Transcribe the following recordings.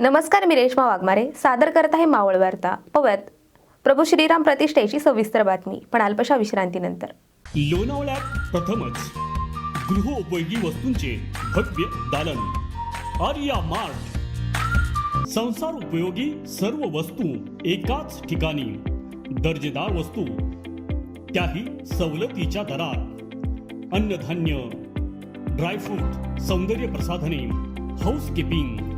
नमस्कार मी रेश्मा वाघमारे. सादर करत आहे मावळ वार्ता. पवत प्रभू श्रीराम प्रतिष्ठेची सविस्तर बातमी पण अल्पशा विश्रांतीनंतर. लोणावळ्यात प्रथमच गृहोपयोगी वस्तूंचे भव्य दालन. आर्या मार्ट. संसार उपयोगी सर्व वस्तू एकाच ठिकाणी. दर्जेदार वस्तू त्याही सवलतीच्या दरात. अन्नधान्य ड्रायफ्रूट सौंदर्य प्रसाधने हाऊसकीपिंग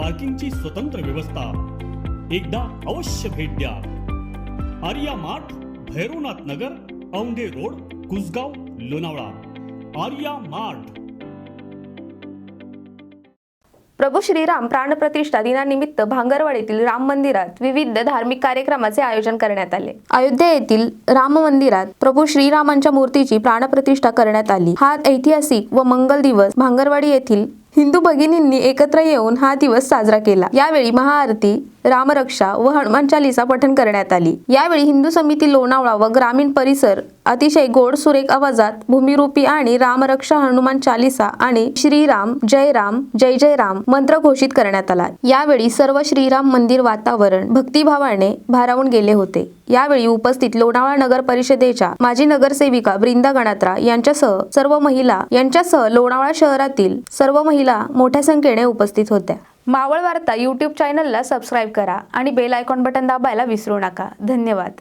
पार्किंगची स्वतंत्र व्यवस्था. एकदा अवश्य भेट द्या. Arya mart Bhairavnath Nagar Aundhe road Kusgaon Lonavala. Arya mart. Prabhu Shriram प्राणप्रतिष्ठा दिनानिमित्त भांगरवाडीतील राम मंदिरात विविध धार्मिक कार्यक्रमाचे आयोजन करण्यात आले. अयोध्या येथील राम मंदिरात प्रभू श्रीरामांच्या मूर्तीची प्राणप्रतिष्ठा करण्यात आली. हा ऐतिहासिक व मंगल दिवस भांगरवाडी येथील हिंदू भगिनींनी एकत्र येऊन हा दिवस साजरा केला. यावेळी महाआरती रामरक्षा व हनुमान चालीसा पठण करण्यात आली. यावेळी हिंदू समिती लोणावळा व ग्रामीण परिसर अतिशय गोड सुरेख आवाजात भूमिरूपी आणि रामरक्षा हनुमान चालीसा आणि श्रीराम जय राम जय जय राम मंत्र घोषित करण्यात आला. यावेळी सर्व श्रीराम मंदिर वातावरण भक्तिभावाने भारावून गेले होते. यावेळी उपस्थित लोणावळा नगर परिषदेच्या माजी नगरसेविका बृंदा गणात्रा यांच्यासह सर्व महिला यांच्यासह लोणावळा शहरातील सर्व महिला मोठ्या संख्येने उपस्थित होत्या. मावळ वार्ता यूट्यूब चॅनलला सबस्क्राईब करा आणि बेल आयकॉन बटन दाबायला विसरू नका. धन्यवाद.